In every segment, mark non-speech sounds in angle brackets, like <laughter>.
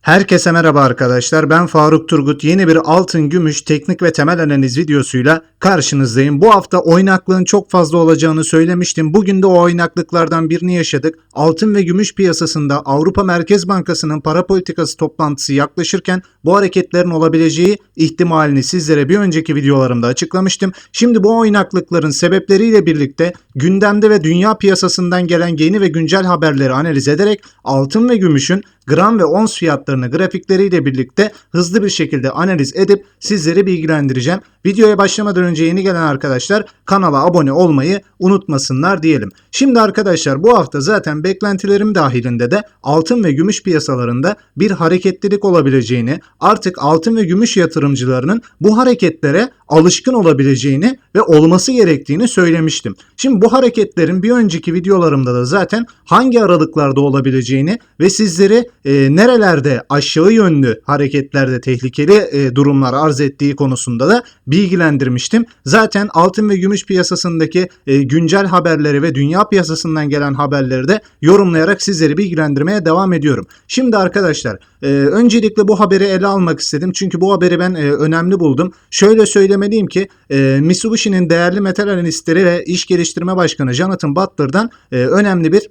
Herkese merhaba arkadaşlar. Ben Faruk Turgut. Yeni bir altın gümüş teknik ve temel analiz videosuyla karşınızdayım. Bu hafta oynaklığın çok fazla olacağını söylemiştim. Bugün de o oynaklıklardan birini yaşadık. Altın ve gümüş piyasasında Avrupa Merkez Bankası'nın para politikası toplantısı yaklaşırken bu hareketlerin olabileceği ihtimalini sizlere bir önceki videolarımda açıklamıştım. Şimdi bu oynaklıkların sebepleriyle birlikte gündemde ve dünya piyasasından gelen yeni ve güncel haberleri analiz ederek altın ve gümüşün gram ve ons fiyatlarını grafikleriyle birlikte hızlı bir şekilde analiz edip sizleri bilgilendireceğim. Videoya başlamadan önce yeni gelen arkadaşlar kanala abone olmayı unutmasınlar diyelim. Şimdi arkadaşlar bu hafta zaten beklentilerim dahilinde de altın ve gümüş piyasalarında bir hareketlilik olabileceğini, artık altın ve gümüş yatırımcılarının bu hareketlere alışkın olabileceğini ve olması gerektiğini söylemiştim. Şimdi bu hareketlerin bir önceki videolarımda da zaten hangi aralıklarda olabileceğini ve sizleri e, nerelerde aşağı yönlü hareketlerde tehlikeli e, durumlar arz ettiği konusunda da bilgilendirmiştim. Zaten altın ve gümüş piyasasındaki e, güncel haberleri ve dünya piyasasından gelen haberleri de yorumlayarak sizleri bilgilendirmeye devam ediyorum. Şimdi arkadaşlar e, öncelikle bu haberi ele almak istedim. Çünkü bu haberi ben e, önemli buldum. Şöyle söylemeliyim ki e, Mitsubishi'nin değerli metal analistleri ve iş geliştirme başkanı Jonathan Butler'dan e, önemli bir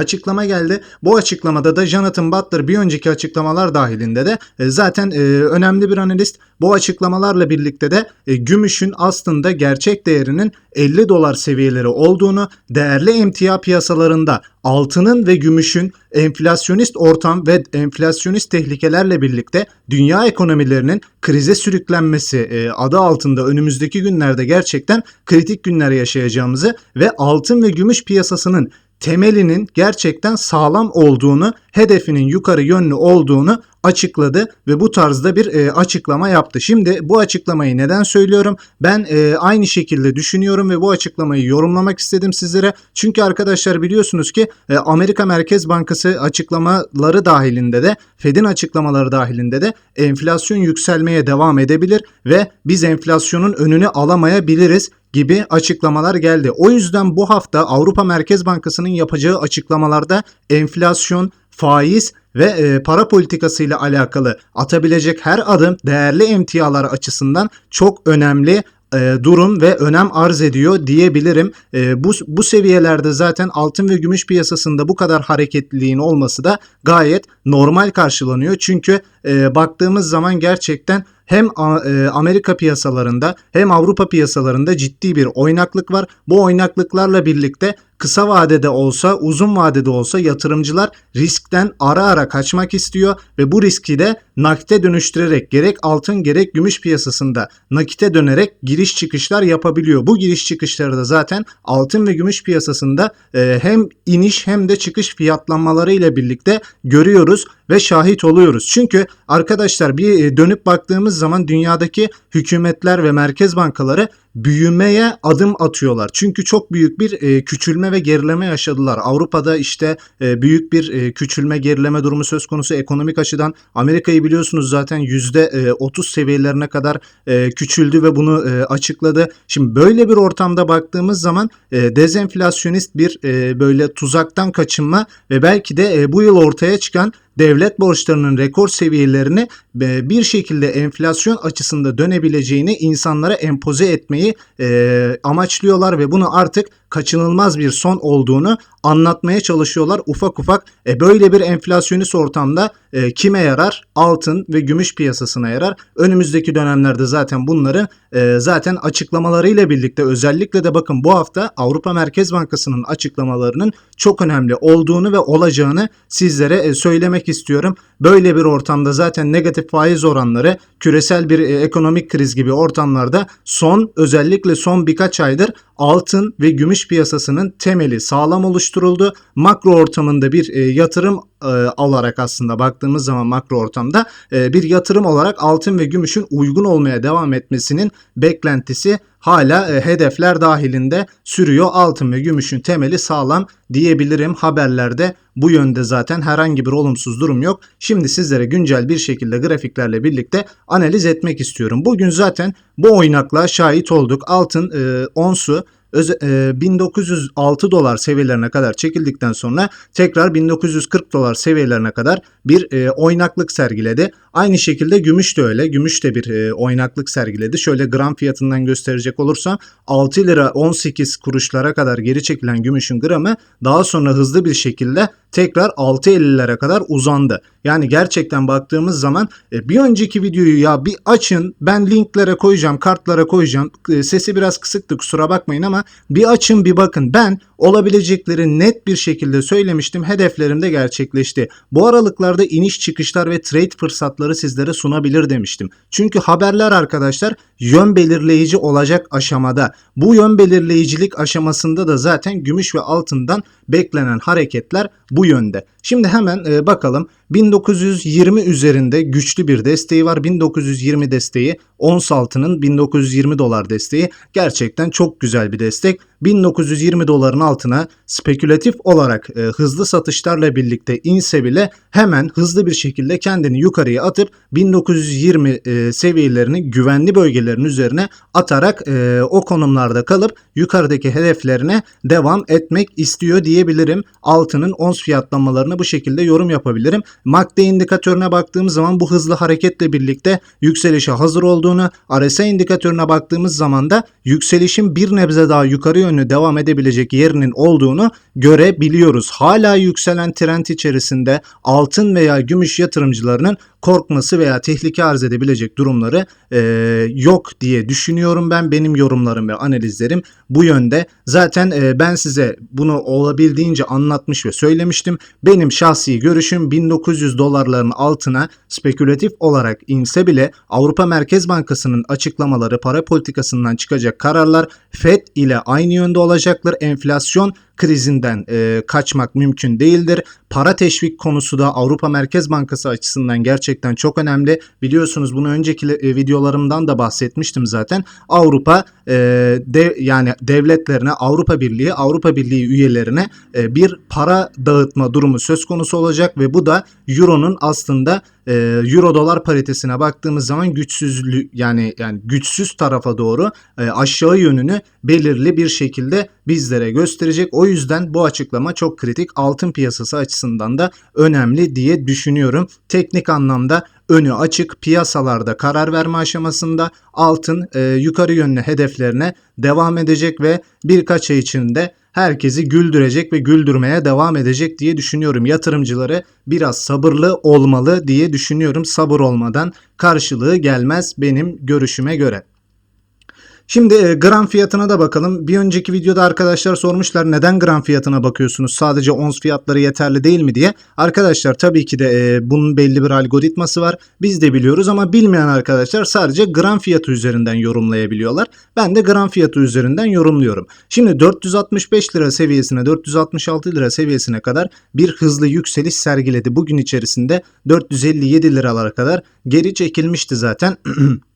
açıklama geldi. Bu açıklamada da Jonathan Butler bir önceki açıklamalar dahilinde de e, zaten e, önemli bir analist. Bu açıklamalarla birlikte de e, gümüşün aslında gerçek değerinin 50 dolar seviyeleri olduğunu, değerli emtia piyasalarında altının ve gümüşün enflasyonist ortam ve enflasyonist tehlikelerle birlikte dünya ekonomilerinin krize sürüklenmesi adı altında önümüzdeki günlerde gerçekten kritik günler yaşayacağımızı ve altın ve gümüş piyasasının temelinin gerçekten sağlam olduğunu, hedefinin yukarı yönlü olduğunu açıkladı ve bu tarzda bir e, açıklama yaptı. Şimdi bu açıklamayı neden söylüyorum? Ben e, aynı şekilde düşünüyorum ve bu açıklamayı yorumlamak istedim sizlere. Çünkü arkadaşlar biliyorsunuz ki e, Amerika Merkez Bankası açıklamaları dahilinde de Fed'in açıklamaları dahilinde de enflasyon yükselmeye devam edebilir ve biz enflasyonun önünü alamayabiliriz gibi açıklamalar geldi. O yüzden bu hafta Avrupa Merkez Bankası'nın yapacağı açıklamalarda enflasyon, faiz ve e, para politikası ile alakalı atabilecek her adım değerli emtialar açısından çok önemli e, durum ve önem arz ediyor diyebilirim. E, bu, bu seviyelerde zaten altın ve gümüş piyasasında bu kadar hareketliliğin olması da gayet normal karşılanıyor. Çünkü e, baktığımız zaman gerçekten hem e, Amerika piyasalarında hem Avrupa piyasalarında ciddi bir oynaklık var. Bu oynaklıklarla birlikte kısa vadede olsa uzun vadede olsa yatırımcılar riskten ara ara kaçmak istiyor ve bu riski de nakite dönüştürerek gerek altın gerek gümüş piyasasında nakite dönerek giriş çıkışlar yapabiliyor. Bu giriş çıkışları da zaten altın ve gümüş piyasasında e, hem iniş hem de çıkış fiyatlanmaları ile birlikte görüyoruz ve şahit oluyoruz. Çünkü arkadaşlar bir e, dönüp baktığımız zaman dünyadaki hükümetler ve merkez bankaları büyümeye adım atıyorlar. Çünkü çok büyük bir e, küçülme ve gerileme yaşadılar. Avrupa'da işte e, büyük bir küçülme gerileme durumu söz konusu ekonomik açıdan. Amerika'yı biliyorsunuz zaten %30 e, seviyelerine kadar küçüldü ve bunu açıkladı. Şimdi böyle bir ortamda baktığımız zaman dezenflasyonist bir böyle tuzaktan kaçınma ve belki de bu yıl ortaya çıkan devlet borçlarının rekor seviyelerini bir şekilde enflasyon açısında dönebileceğini insanlara empoze etmeyi e, amaçlıyorlar ve bunu artık kaçınılmaz bir son olduğunu anlatmaya çalışıyorlar ufak ufak. E, böyle bir enflasyonist ortamda e, kime yarar? Altın ve gümüş piyasasına yarar. Önümüzdeki dönemlerde zaten bunların e, zaten açıklamalarıyla birlikte özellikle de bakın bu hafta Avrupa Merkez Bankası'nın açıklamalarının çok önemli olduğunu ve olacağını sizlere e, söylemek istiyorum. Böyle bir ortamda zaten negatif faiz oranları küresel bir e, ekonomik kriz gibi ortamlarda son özellikle son birkaç aydır altın ve gümüş piyasasının temeli sağlam oluşturuldu. Makro ortamında bir e, yatırım e, alarak aslında baktığımız zaman makro ortamda e, bir yatırım olarak altın ve gümüşün uygun olmaya devam etmesinin beklentisi hala e, hedefler dahilinde sürüyor. Altın ve gümüşün temeli sağlam diyebilirim. Haberlerde bu yönde zaten herhangi bir olumsuz durum yok. Şimdi sizlere güncel bir şekilde grafiklerle birlikte analiz etmek istiyorum. Bugün zaten bu oynakla şahit olduk. Altın e, onsu Öz- e, 1906 dolar seviyelerine kadar çekildikten sonra tekrar 1940 dolar seviyelerine kadar bir e, oynaklık sergiledi. Aynı şekilde gümüş de öyle. Gümüş de bir e, oynaklık sergiledi. Şöyle gram fiyatından gösterecek olursam 6 lira 18 kuruşlara kadar geri çekilen gümüşün gramı daha sonra hızlı bir şekilde tekrar 6.50'lere kadar uzandı. Yani gerçekten baktığımız zaman bir önceki videoyu ya bir açın ben linklere koyacağım kartlara koyacağım sesi biraz kısıktı kusura bakmayın ama bir açın bir bakın. Ben olabilecekleri net bir şekilde söylemiştim hedeflerim de gerçekleşti. Bu aralıklarda iniş çıkışlar ve trade fırsatları sizlere sunabilir demiştim. Çünkü haberler arkadaşlar yön belirleyici olacak aşamada. Bu yön belirleyicilik aşamasında da zaten gümüş ve altından beklenen hareketler bu yönde. Şimdi hemen e, bakalım 1920 üzerinde güçlü bir desteği var. 1920 desteği ons altının 1920 dolar desteği gerçekten çok güzel bir destek. 1920 doların altına spekülatif olarak e, hızlı satışlarla birlikte inse bile hemen hızlı bir şekilde kendini yukarıya atıp 1920 e, seviyelerini güvenli bölgelerin üzerine atarak e, o konumlarda kalıp yukarıdaki hedeflerine devam etmek istiyor diyebilirim. Altının ons fiyatlamalarını bu şekilde yorum yapabilirim. MACD indikatörüne baktığımız zaman bu hızlı hareketle birlikte yükselişe hazır olduğunu, RSI indikatörüne baktığımız zaman da yükselişin bir nebze daha yukarı yönlü devam edebilecek yerinin olduğunu görebiliyoruz. Hala yükselen trend içerisinde altın veya gümüş yatırımcılarının korkması veya tehlike arz edebilecek durumları e, yok diye düşünüyorum ben. Benim yorumlarım ve analizlerim bu yönde. Zaten e, ben size bunu olabildiğince anlatmış ve söylemiştim. Benim şahsi görüşüm 1900 dolarların altına spekülatif olarak inse bile Avrupa Merkez Bankası'nın açıklamaları para politikasından çıkacak kararlar FED ile aynı yönde olacaktır. Enflasyon krizinden e, kaçmak mümkün değildir. Para teşvik konusu da Avrupa Merkez Bankası açısından gerçekten çok önemli. Biliyorsunuz bunu önceki e, videolarımdan da bahsetmiştim zaten. Avrupa e, de, yani devletlerine Avrupa Birliği, Avrupa Birliği üyelerine e, bir para dağıtma durumu söz konusu olacak ve bu da Euro'nun aslında e, Euro dolar paritesine baktığımız zaman güçsüzlü yani yani güçsüz tarafa doğru e, aşağı yönünü belirli bir şekilde bizlere gösterecek. O yüzden bu açıklama çok kritik. Altın piyasası açısından da önemli diye düşünüyorum. Teknik anlamda önü açık piyasalarda karar verme aşamasında altın e, yukarı yönlü hedeflerine devam edecek ve birkaç ay içinde herkesi güldürecek ve güldürmeye devam edecek diye düşünüyorum. Yatırımcıları biraz sabırlı olmalı diye düşünüyorum. Sabır olmadan karşılığı gelmez benim görüşüme göre. Şimdi e, gram fiyatına da bakalım. Bir önceki videoda arkadaşlar sormuşlar neden gram fiyatına bakıyorsunuz? Sadece ons fiyatları yeterli değil mi diye. Arkadaşlar tabii ki de e, bunun belli bir algoritması var. Biz de biliyoruz ama bilmeyen arkadaşlar sadece gram fiyatı üzerinden yorumlayabiliyorlar. Ben de gram fiyatı üzerinden yorumluyorum. Şimdi 465 lira seviyesine 466 lira seviyesine kadar bir hızlı yükseliş sergiledi. Bugün içerisinde 457 liralara kadar geri çekilmişti zaten. <clears throat>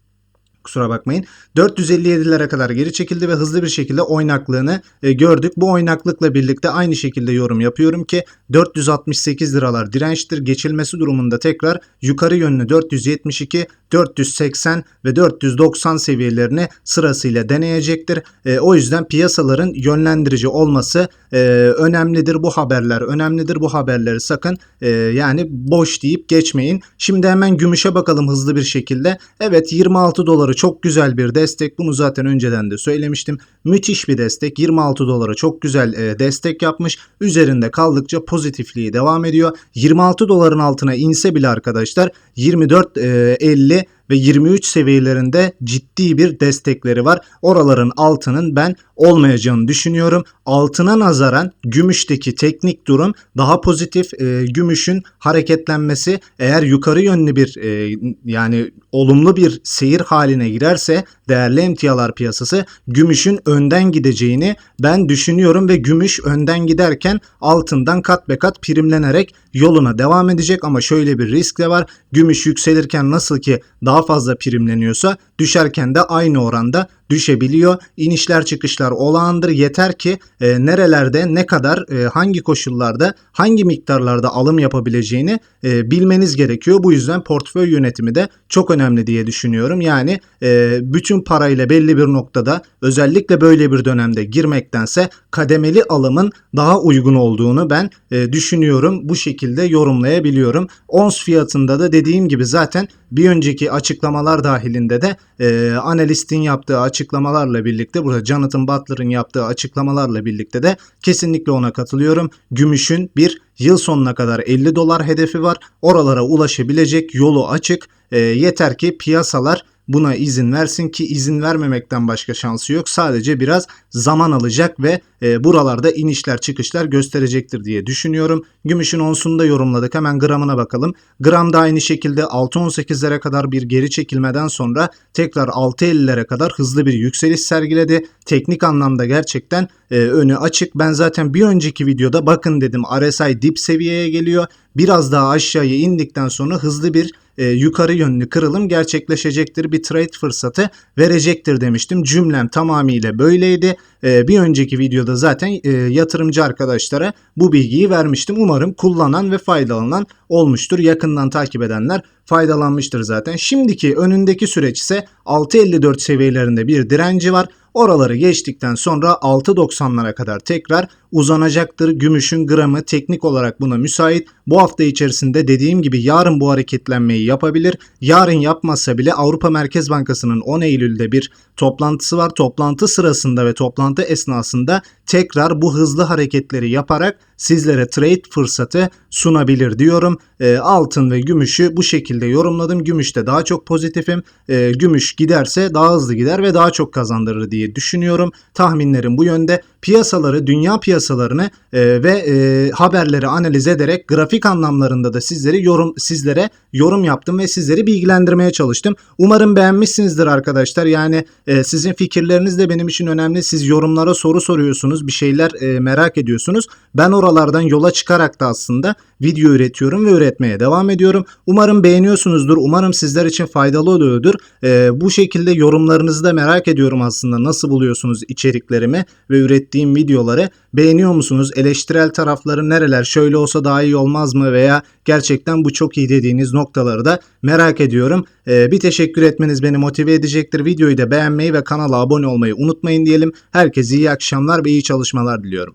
kusura bakmayın. 457'lere kadar geri çekildi ve hızlı bir şekilde oynaklığını e, gördük. Bu oynaklıkla birlikte aynı şekilde yorum yapıyorum ki 468 liralar dirençtir. Geçilmesi durumunda tekrar yukarı yönlü 472, 480 ve 490 seviyelerini sırasıyla deneyecektir. E, o yüzden piyasaların yönlendirici olması e, önemlidir. Bu haberler önemlidir. Bu haberleri sakın e, yani boş deyip geçmeyin. Şimdi hemen gümüşe bakalım hızlı bir şekilde. Evet 26 doları çok güzel bir destek. Bunu zaten önceden de söylemiştim. Müthiş bir destek. 26 dolara çok güzel e, destek yapmış. Üzerinde kaldıkça pozitifliği devam ediyor. 26 doların altına inse bile arkadaşlar 24.50 ve 23 seviyelerinde ciddi bir destekleri var. Oraların altının ben olmayacağını düşünüyorum. Altına nazaran gümüşteki teknik durum daha pozitif. E, gümüşün hareketlenmesi eğer yukarı yönlü bir e, yani olumlu bir seyir haline girerse değerli emtialar piyasası gümüşün önden gideceğini ben düşünüyorum ve gümüş önden giderken altından kat be kat primlenerek yoluna devam edecek ama şöyle bir risk de var. Gümüş yükselirken nasıl ki daha fazla primleniyorsa düşerken de aynı oranda düşebiliyor. İnişler çıkışlar olağandır. Yeter ki e, nerelerde ne kadar e, hangi koşullarda hangi miktarlarda alım yapabileceğini e, bilmeniz gerekiyor. Bu yüzden portföy yönetimi de çok önemli diye düşünüyorum. Yani e, bütün parayla belli bir noktada özellikle böyle bir dönemde girmektense kademeli alımın daha uygun olduğunu ben e, düşünüyorum. Bu şekilde yorumlayabiliyorum. Ons fiyatında da dediğim gibi zaten bir önceki açıklamalar dahilinde de e, analistin yaptığı açıklamalarla birlikte burada Jonathan Butler'ın yaptığı açıklamalarla birlikte de kesinlikle ona katılıyorum. Gümüşün bir yıl sonuna kadar 50 dolar hedefi var. Oralara ulaşabilecek yolu açık. E, yeter ki piyasalar buna izin versin ki izin vermemekten başka şansı yok. Sadece biraz zaman alacak ve e, buralarda inişler çıkışlar gösterecektir diye düşünüyorum. Gümüşün onsunu da yorumladık. Hemen gramına bakalım. Gram da aynı şekilde 6.18'lere kadar bir geri çekilmeden sonra tekrar 6.50'lere kadar hızlı bir yükseliş sergiledi. Teknik anlamda gerçekten e, önü açık. Ben zaten bir önceki videoda bakın dedim RSI dip seviyeye geliyor. Biraz daha aşağıya indikten sonra hızlı bir e, yukarı yönlü kırılım gerçekleşecektir. Bir trade fırsatı verecektir demiştim. Cümlem tamamıyla böyleydi. E, bir önceki videoda zaten e, yatırımcı arkadaşlara bu bilgiyi vermiştim. Umarım kullanan ve faydalanan olmuştur. Yakından takip edenler faydalanmıştır zaten. Şimdiki önündeki süreç ise 6.54 seviyelerinde bir direnci var. Oraları geçtikten sonra 6.90'lara kadar tekrar uzanacaktır. Gümüşün gramı teknik olarak buna müsait. Bu hafta içerisinde dediğim gibi yarın bu hareketlenmeyi yapabilir. Yarın yapmazsa bile Avrupa Merkez Bankası'nın 10 Eylül'de bir toplantısı var. Toplantı sırasında ve toplantı esnasında tekrar bu hızlı hareketleri yaparak sizlere trade fırsatı sunabilir diyorum. E, altın ve gümüşü bu şekilde yorumladım. Gümüşte daha çok pozitifim. E, gümüş giderse daha hızlı gider ve daha çok kazandırır diye düşünüyorum. Tahminlerim bu yönde. Piyasaları, dünya piyasalarını e, ve e, haberleri analiz ederek grafik anlamlarında da sizleri yorum sizlere yorum yaptım ve sizleri bilgilendirmeye çalıştım. Umarım beğenmişsinizdir arkadaşlar. Yani e, sizin fikirleriniz de benim için önemli. Siz yorumlara soru soruyorsunuz, bir şeyler e, merak ediyorsunuz. Ben oralardan yola çıkarak da aslında video üretiyorum ve üretmeye devam ediyorum. Umarım beğeniyorsunuzdur. Umarım sizler için faydalı oluyordur. E, bu şekilde yorumlarınızı da merak ediyorum aslında. Nasıl buluyorsunuz içeriklerimi ve ürettiğim videoları? Beğeniyor musunuz? Eleştirel tarafları nereler? Şöyle olsa daha iyi olmaz mı? Veya gerçekten bu çok iyi dediğiniz noktaları da merak ediyorum. E, bir teşekkür etmeniz beni motive edecektir. Videoyu da beğenmeyi ve kanala abone olmayı unutmayın diyelim. Herkese iyi akşamlar ve iyi çalışmalar diliyorum.